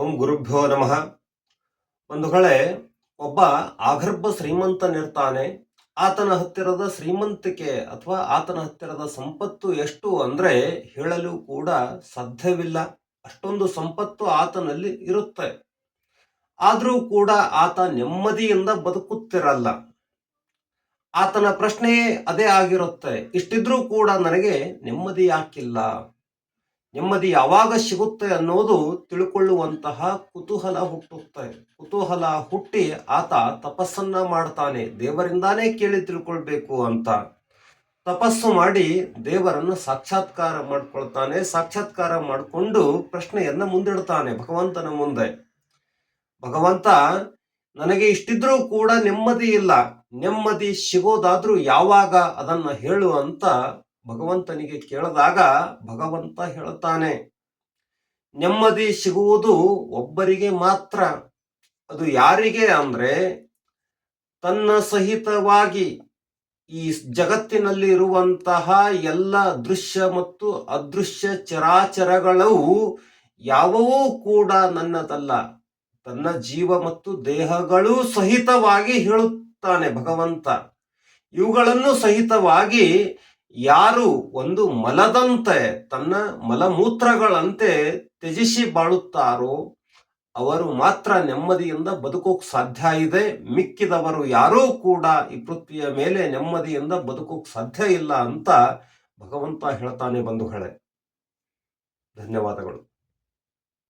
ಓಂ ಗುರುಭ್ಯೋ ನಮಃ. ಒಂದು ಕಳೆ ಒಬ್ಬ ಆಗರ್ಭ ಶ್ರೀಮಂತನಿರ್ತಾನೆ. ಆತನ ಹತ್ತಿರದ ಶ್ರೀಮಂತಿಕೆ ಅಥವಾ ಆತನ ಹತ್ತಿರದ ಸಂಪತ್ತು ಎಷ್ಟು ಅಂದರೆ ಹೇಳಲು ಕೂಡ ಸಾಧ್ಯವಿಲ್ಲ. ಅಷ್ಟೊಂದು ಸಂಪತ್ತು ಆತನಲ್ಲಿ ಇರುತ್ತೆ. ಆದರೂ ಕೂಡ ಆತ ನೆಮ್ಮದಿಯಿಂದ ಬದುಕುತ್ತಿರಲ್ಲ. ಆತನ ಪ್ರಶ್ನೆಯೇ ಅದೇ ಆಗಿರುತ್ತೆ. ಇಷ್ಟಿದ್ರೂ ಕೂಡ ನನಗೆ ನೆಮ್ಮದಿ ಯಾಕಿಲ್ಲ ನೆಮ್ಮದಿ ಯಾವಾಗ ಸಿಗುತ್ತೆ ಅನ್ನೋದು ತಿಳ್ಕೊಳ್ಳುವಂತಹ ಕುತೂಹಲ ಹುಟ್ಟುತ್ತೆ. ಕುತೂಹಲ ಹುಟ್ಟಿ ಆತ ತಪಸ್ಸನ್ನ ಮಾಡ್ತಾನೆ. ದೇವರಿಂದಾನೇ ಕೇಳಿ ತಿಳ್ಕೊಳ್ಬೇಕು ಅಂತ. ತಪಸ್ಸು ಮಾಡಿ ದೇವರನ್ನು ಸಾಕ್ಷಾತ್ಕಾರ ಮಾಡ್ಕೊಳ್ತಾನೆ. ಸಾಕ್ಷಾತ್ಕಾರ ಮಾಡಿಕೊಂಡು ಪ್ರಶ್ನೆಯನ್ನ ಮುಂದಿಡ್ತಾನೆ ಭಗವಂತನ ಮುಂದೆ. ಭಗವಂತ, ನನಗೆ ಇಷ್ಟಿದ್ರೂ ಕೂಡ ನೆಮ್ಮದಿ ಇಲ್ಲ. ನೆಮ್ಮದಿ ಸಿಗೋದಾದ್ರೂ ಯಾವಾಗ ಅದನ್ನ ಹೇಳು ಅಂತ ಭಗವಂತನಿಗೆ ಕೇಳಿದಾಗ ಭಗವಂತ ಹೇಳ್ತಾನೆ, ನೆಮ್ಮದಿ ಸಿಗುವುದು ಒಬ್ಬರಿಗೆ ಮಾತ್ರ. ಅದು ಯಾರಿಗೆ ಅಂದ್ರೆ, ತನ್ನ ಸಹಿತವಾಗಿ ಈ ಜಗತ್ತಿನಲ್ಲಿ ಇರುವಂತಹ ಎಲ್ಲ ದೃಶ್ಯ ಮತ್ತು ಅದೃಶ್ಯ ಚರಾಚರಗಳು ಯಾವವೂ ಕೂಡ ನನ್ನದಲ್ಲ. ತನ್ನ ಜೀವ ಮತ್ತು ದೇಹಗಳು ಸಹಿತವಾಗಿ ಹೇಳುತ್ತಾನೆ ಭಗವಂತ. ಇವುಗಳನ್ನು ಸಹಿತವಾಗಿ ಯಾರು ಒಂದು ಮಲದಂತೆ ತನ್ನ ಮಲಮೂತ್ರಗಳಂತೆ ತ್ಯಜಿಸಿ ಬಾಳುತ್ತಾರೋ ಅವರು ಮಾತ್ರ ನೆಮ್ಮದಿಯಿಂದ ಬದುಕೋಕ್ ಸಾಧ್ಯ ಇದೆ. ಮಿಕ್ಕಿದವರು ಯಾರೂ ಕೂಡ ಈ ಪೃಥ್ವಿಯ ಮೇಲೆ ನೆಮ್ಮದಿಯಿಂದ ಬದುಕೋಕ್ ಸಾಧ್ಯ ಇಲ್ಲ ಅಂತ ಭಗವಂತ ಹೇಳ್ತಾನೆ ಬಂಧುಗಳೇ. ಧನ್ಯವಾದಗಳು.